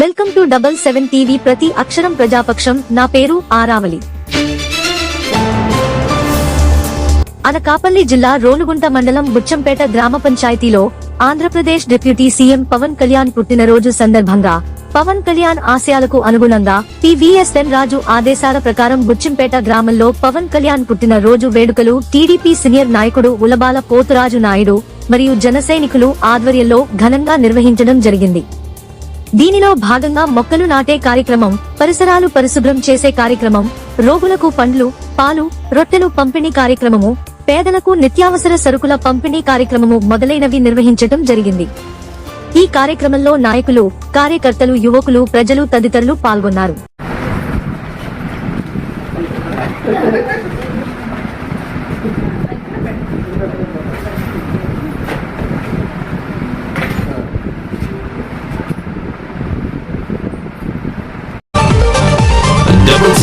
Welcome to double seven TV ప్రతి అక్షరం ప్రజాపక్షం. నా పేరు ఆరావలి అనకాపల్లి జిల్లా రోలుగుంట మండలం బుచ్చంపేట గ్రామ పంచాయతీలో ఆంధ్రప్రదేశ్ డిప్యూటీ సీఎం పవన్ కళ్యాణ్ పుట్టినరోజు సందర్భంగా పవన్ కళ్యాణ్ ఆశయాలకు అనుగుణంగా పివిఎస్ఎన్ రాజు ఆదేశాల ప్రకారం బుచ్చంపేట గ్రామంలో పవన్ కళ్యాణ్ పుట్టిన రోజు వేడుకలు టీడీపీ సీనియర్ నాయకుడు ఉలబాల పోతురాజు నాయుడు మరియు జనసైనికులు ఆధ్వర్యంలో ఘనంగా నిర్వహించడం జరిగింది. దీనిలో భాగంగా మొక్కలు నాటే కార్యక్రమం పరిసరాలు పరిశుభ్రం చేసే కార్యక్రమం రోగులకు పండ్లు పాలు రొట్టెలు పంపిణీ కార్యక్రమము పేదలకు నిత్యావసర సరుకుల పంపిణీ కార్యక్రమము మొదలైనవి నిర్వహించటం జరిగింది. ఈ కార్యక్రమంలో నాయకులు కార్యకర్తలు యువకులు ప్రజలు తదితరులు పాల్గొన్నారు.